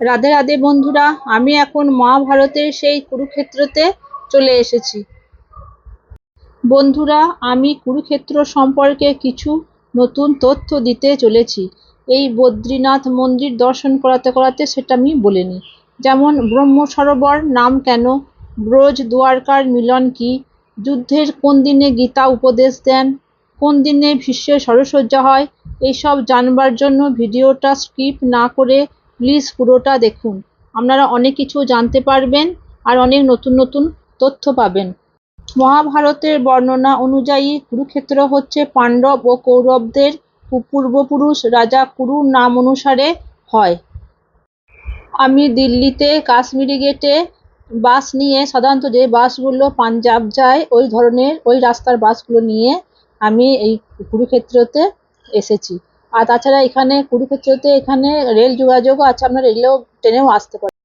রাধে রাধে বন্ধুরা, আমি এখন মহাভারতের সেই কুরুক্ষেত্রতে চলে এসেছি। বন্ধুরা, আমি কুরুক্ষেত্র সম্পর্কে কিছু নতুন তথ্য দিতে চলেছি। এই বদ্রীনাথ মন্দির দর্শন করাতে করাতে সেটা আমি বলে নিই যেমন ব্রহ্ম সরোবর নাম কেন? ব্রজ দ্বারকার মিলন কি? যুদ্ধের কোন দিনে গীতা উপদেশ দেন? কোন দিনে ভীষ্মের সরসজ্জা হয়? এইসব জানবার জন্য ভিডিওটা স্কিপ না করে প্লিজ পুরোটা দেখুন। আপনারা অনেক কিছু জানতে পারবেন আর অনেক নতুন নতুন তথ্য পাবেন। মহাভারতের বর্ণনা অনুযায়ী কুরুক্ষেত্র হচ্ছে পাণ্ডব ও কৌরবদের পূর্বপুরুষ রাজা কুরুর নাম অনুসারে হয়। আমি দিল্লিতে কাশ্মীরি গেটে বাস নিয়ে সাধারণত যে বাসগুলো পাঞ্জাব যায়, ওই ধরনের ওই রাস্তার বাসগুলো নিয়ে আমি এই কুরুক্ষেত্রতে এসেছি। আর তাছাড়া এখানে কুরুক্ষেত্রতে এখানে রেল যোগাযোগও আছে, আপনারা রেলেও ট্রেনেও আসতে পারেন।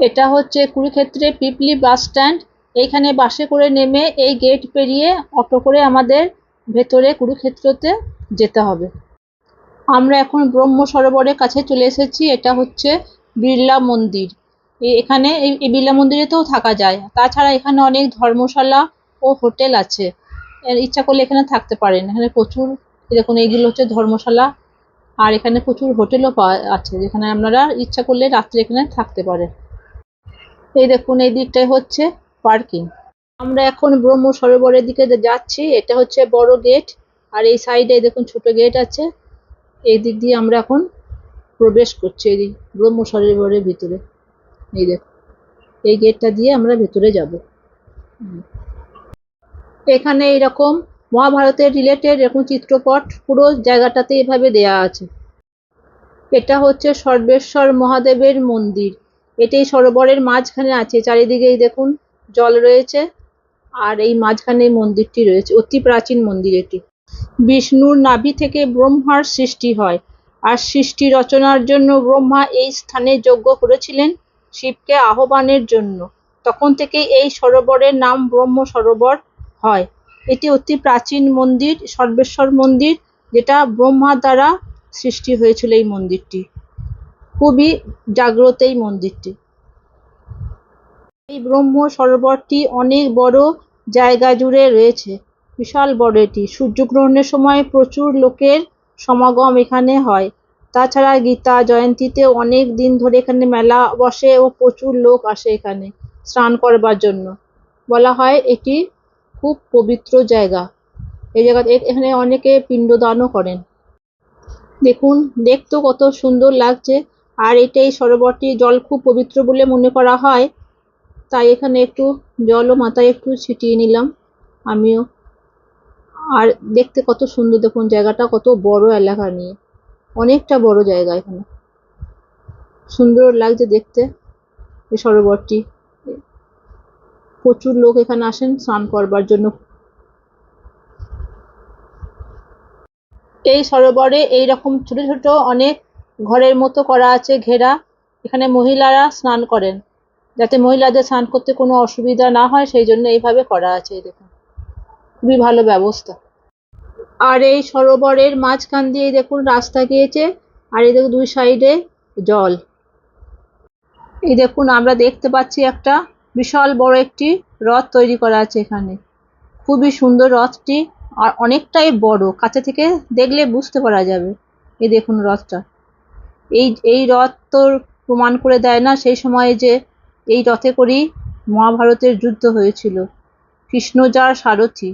এটা হচ্ছে কুরুক্ষেত্রে পিপলি বাস স্ট্যান্ড। এইখানে বাসে করে নেমে এই গেট পেরিয়ে অটো করে আমাদের ভেতরে কুরুক্ষেত্রতে যেতে হবে। আমরা এখন ব্রহ্ম সরোবরের কাছে চলে এসেছি, এটা হচ্ছে বিড়লা মন্দির। এখানে এই বিড়লা মন্দিরেতেও থাকা যায়। তাছাড়া এখানে অনেক ধর্মশালা ও হোটেল আছে। ইচ্ছা করলে এখানে থাকতে পারেন। এখানে প্রচুর দেখুন এইগুলো হচ্ছে ধর্মশালা, আর এখানে প্রচুর হোটেলও পাওয়া আছে, যেখানে আপনারা ইচ্ছা করলে রাত্রে এখানে থাকতে পারেন। এই দেখুন, এই দিকটাই হচ্ছে পার্কিং আমরা এখন ব্রহ্ম সরোবরের দিকে যাচ্ছি, এটা হচ্ছে বড় গেট আর এই সাইডে দেখুন ছোট গেট আছে। এই দিক দিয়ে আমরা এখন প্রবেশ করছি, এই ব্রহ্ম সরোবরের ভিতরে। এই দেখুন, এই গেটটা দিয়ে আমরা ভেতরে যাব। এখানে এরকম মহাভারতের রিলেটেড এরকম চিত্রপট পুরো জায়গাটাতে এভাবে দেয়া আছে। এটা হচ্ছে সর্বেশ্বর মহাদেবের মন্দির। এটাই সরোবরের মাঝখানে আছে। চারিদিকে এই দেখুন জল রয়েছে আর এই মাঝখানে মন্দিরটি রয়েছে। অতি প্রাচীন মন্দির এটি। বিষ্ণুর নাভি থেকে ব্রহ্মার সৃষ্টি হয় আর সৃষ্টি রচনার জন্য ব্রহ্মা এই স্থানে যজ্ঞ করেছিলেন শিবকে আহ্বানের জন্য। তখন থেকে এই সরোবরের নাম ব্রহ্ম সরোবর হয়। এটি অতি প্রাচীন মন্দির, সর্বেশ্বর মন্দির, যেটা ব্রহ্মা দ্বারা সৃষ্টি হয়েছিল এই মন্দিরটি। খুবই জাগ্রত এই মন্দিরটি। এই ব্রহ্ম সরোবরটি অনেক বড় জায়গা জুড়ে রয়েছে। বিশাল বড় এটি। সূর্যগ্রহণের সময় প্রচুর লোকের সমাগম এখানে হয়। তাছাড়া গীতা জয়ন্তীতে অনেক দিন ধরে এখানে মেলা বসে ও প্রচুর লোক আসে এখানে স্নান করবার জন্য। বলা হয় এটি খুব পবিত্র জায়গা। এই জায়গা এখানে অনেকে পিণ্ডদানও করেন। দেখুন দেখতেও কত সুন্দর লাগছে। আর এটা এই সরোবরটি, জল খুব পবিত্র বলে মনে করা হয়। তাই এখানে একটু জলও মাথায় একটু ছিটিয়ে নিলাম আমিও। আর দেখতে কত সুন্দর, দেখুন জায়গাটা, কত বড় এলাকা নিয়ে। অনেকটা বড় জায়গা এখানে। সুন্দর লাগছে দেখতে এই সরোবরটি। প্রচুর লোক এখানে আসেন, স্নান করবার জন্য। এই সরোবরে এই রকম ছোট ছোট অনেক ঘরের মতো করা আছে, ঘেরা। এখানে মহিলারা স্নান করেন, যাতে মহিলাদের স্নান করতে কোনো অসুবিধা না হয়, সেই জন্য এইভাবে করা আছে, এই দেখুন। খুবই ভালো ব্যবস্থা। আর এই সরোবরের মাঝখান দিয়ে দেখুন রাস্তা গিয়েছে, আর এই দেখুন দুই সাইডে জল। এই দেখুন, আমরা দেখতে পাচ্ছি একটা বিশাল বড় একটি রথ তৈরি করা আছে এখানে। খুবই সুন্দর রথটি আর অনেকটাই বড়, কাছে থেকে দেখলে বুঝতে পারা যাবে। এই দেখুন রথটা এই এই রথ তো প্রমাণ করে দেয় না সেই সময়ে যে এই রথে করেই মহাভারতের যুদ্ধ হয়েছিল। কৃষ্ণ যার সারথি,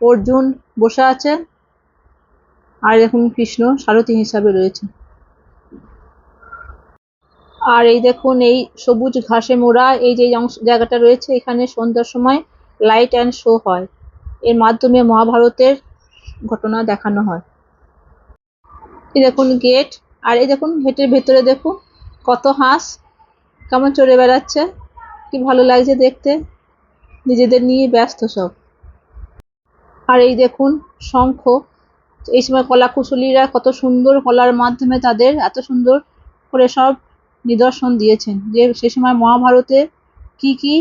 অর্জুন বসে আছেন আর দেখুন কৃষ্ণ সারথি হিসাবে রয়েছে। আর এই দেখুন, এই সবুজ ঘাসে মোড়া, এই যে জায়গাটা রয়েছে, এখানে সন্ধ্যার সময় লাইট অ্যান্ড শো হয়। এর মাধ্যমে মহাভারতের ঘটনা দেখানো হয়। এই দেখুন গেট আর এই দেখুন গেটের ভেতরে দেখুন কত হাঁস, কেমন চড়ে বেড়াচ্ছে, কি ভালো লাগছে দেখতে, নিজেদের নিয়ে ব্যস্ত সব। আর এই দেখুন শঙ্খ, এই সময় কলা কুশলীরা কত সুন্দর কলার মাধ্যমে তাদের এত সুন্দর করে সব নিদর্শন দিয়েছেন যে সে সময় মহাভারতে কি কি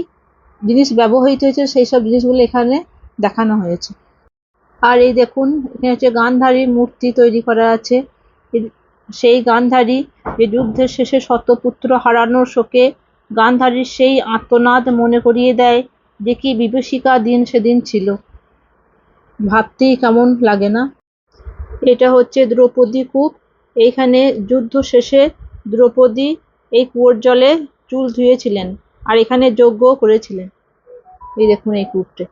জিনিস ব্যবহৃত হয়েছে, সেই সব জিনিসগুলো এখানে দেখানো হয়েছে। আর এই দেখুন, এখানে হচ্ছে গান্ধারী মূর্তি তৈরি করা আছে। সেই গান্ধারী যে যুদ্ধের শেষে শতপুত্র হারানোর শোকে গান্ধারীর সেই আত্মনাদ মনে করিয়ে দেয় যে কি বিভীষিকা দিন সেদিন ছিল। ভাবতেই কেমন লাগে না? এটা হচ্ছে দ্রৌপদী কূপ। এইখানে যুদ্ধ শেষে দ্রৌপদী এই কুয়োর জলে চুল ধুয়েছিলেন আর এখানে যজ্ঞও করেছিলেন। এই দেখুন এই কূপটা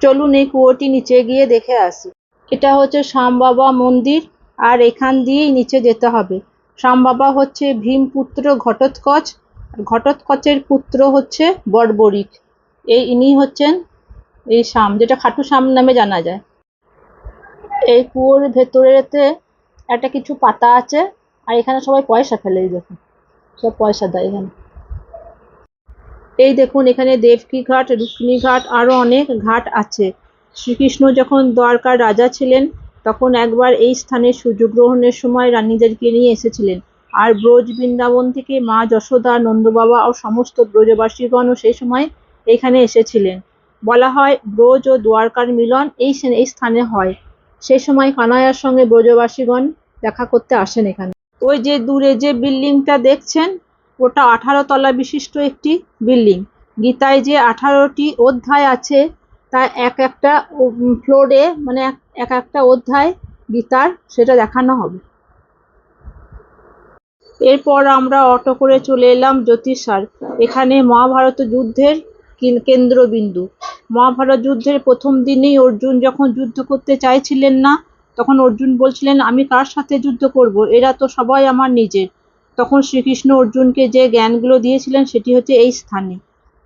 চলুন এই কুয়োটি নিচে গিয়ে দেখে আসি। এটা হচ্ছে শ্যাম বাবা মন্দির আর এখান দিয়েই নিচে যেতে হবে। শ্যাম বাবা হচ্ছে ভীমপুত্র ঘটোৎকচ। ঘটোৎকচের পুত্র হচ্ছে বর্বরিক। এই ইনি হচ্ছেন এই শ্যাম, যেটা খাটু শ্যাম নামে জানা যায়। এই কুয়োর ভেতরেতে একটা কিছু পাতা আছে আর এখানে সবাই পয়সা ফেলে দেখুন। সব পয়সা দেয় এখানে। এই দেখুন, এখানে দেবকী ঘাট, রুক্মিণী ঘাট, আরও অনেক ঘাট আছে। শ্রীকৃষ্ণ যখন দ্বারকার রাজা ছিলেন, তখন একবার এই স্থানে সূর্যগ্রহণের সময় রানীদেরকে নিয়ে এসেছিলেন। আর ব্রজ বৃন্দাবন থেকে মা যশোদা, নন্দবাবা ও সমস্ত ব্রজবাসীগণও সেই সময় এখানে এসেছিলেন। বলা হয় ব্রজ ও দ্বারকার মিলন এই এই স্থানে হয়। সেই সময় কানাইয়ার সঙ্গে ব্রজবাসীগণ দেখা করতে আসেন এখানে। ওই যে দূরে যে বিল্ডিংটা দেখছেন, ওটা আঠারো তলা বিশিষ্ট একটি বিল্ডিং। গীতায় যে আঠারোটি অধ্যায় আছে, তা এক একটা ফ্লোরে মানে এক- এক একটা অধ্যায় গীতার সেটা দেখানো হবে। এরপর আমরা অটো করে চলে এলাম জ্যোতিষার এখানে মহাভারত যুদ্ধের কেন্দ্রবিন্দু। মহাভারত যুদ্ধের প্রথম দিনেই অর্জুন যখন যুদ্ধ করতে চাইছিলেন না তখন অর্জুন বলছিলেন, আমি কার সাথে যুদ্ধ করব? এরা তো সবাই আমার নিজের। তখন শ্রীকৃষ্ণ অর্জুনকে যে জ্ঞানগুলো দিয়েছিলেন, সেটি হচ্ছে এই স্থানে।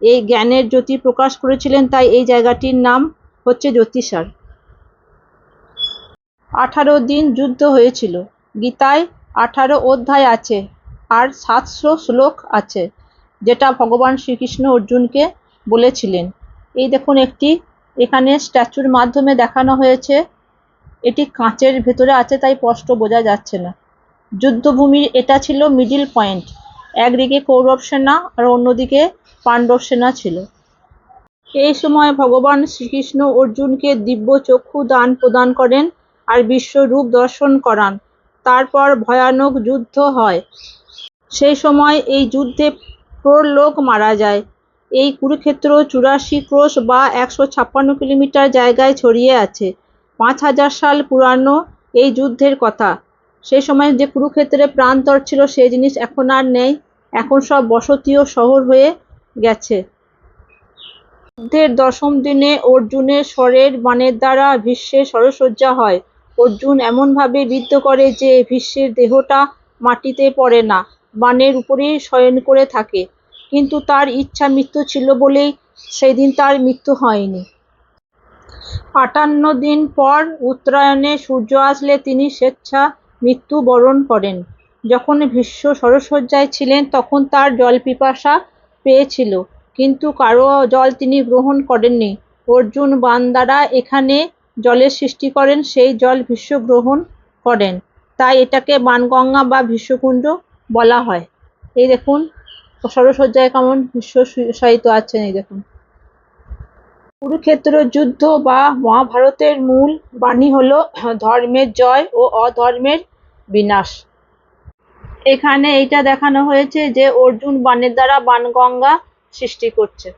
এই জ্ঞানের জ্যোতি প্রকাশ করেছিলেন তাই এই জায়গাটির নাম হচ্ছে জ্যোতিষার। আঠারো দিন যুদ্ধ হয়েছিল। গীতায় আঠারো অধ্যায় আছে আর সাতশো শ্লোক আছে, যেটা ভগবান শ্রীকৃষ্ণ অর্জুনকে বলেছিলেন। এই দেখুন একটি, এখানে স্ট্যাচুর মাধ্যমে দেখানো হয়েছে এটি কাঁচের ভেতরে আছে, তাই স্পষ্ট বোঝা যাচ্ছে না। যুদ্ধভূমির এটা ছিল মিডিল পয়েন্ট একদিকে কৌরব সেনা আর অন্যদিকে পাণ্ডব সেনা ছিল। এই সময় ভগবান শ্রীকৃষ্ণ অর্জুনকে দিব্য চক্ষু দান প্রদান করেন আর বিশ্বরূপ দর্শন করান। তারপর ভয়ানক যুদ্ধ হয়। সেই সময় এই যুদ্ধে প্রোর লোক মারা যায়। এই কুরুক্ষেত্র চুরাশি ক্রোশ বা একশো ছাপ্পান্ন কিলোমিটার জায়গায় ছড়িয়ে আছে। পাঁচ হাজার সাল পুরানো এই যুদ্ধের কথা। সেই সময় যে কুরুক্ষেত্রে প্রান্তর ছিল সেই জিনিস এখন আর নেই। এখন সব বসতি ও শহর হয়ে গেছে। যুদ্ধের দশম দিনে অর্জুনের স্বরের বাণের দ্বারা ভীষ্মের সরসজ্জা হয়। অর্জুন এমনভাবে বিদ্ধ করে যে ভীষ্মের দেহটা মাটিতে পড়ে না, বাণের উপরেই শয়ন করে থাকে। কিন্তু তার ইচ্ছা মৃত্যু ছিল বলেই সেদিন তার মৃত্যু হয়নি। আটান্ন দিন পর উত্তরায়ণে সূর্য আসলে তিনি স্বেচ্ছা মৃত্যু বরণ করেন। যখন ভীষ্ম সরসজ্জায় ছিলেন, তখন তার জল পিপাসা পেয়েছিল, কিন্তু কারও জল তিনি গ্রহণ করেননি। অর্জুন বান দ্বারা এখানে জলের সৃষ্টি করেন, সেই জল ভীষ্ম গ্রহণ করেন। তাই এটাকে বানগঙ্গা বা ভীষ্মকুণ্ড বলা হয়। এই দেখুন, সরসজ্জায় কেমন ভীষ্ম শায়িত আছেন, এই দেখুন। কুরুক্ষেত্র যুদ্ধ বা মহাভারতের মূল বাণী হল ধর্মের জয় ও অধর্মের বিনাশ। এখানে এইটা দেখানো হয়েছে যে অর্জুন বাণের দ্বারা বাণগঙ্গা সৃষ্টি করছে।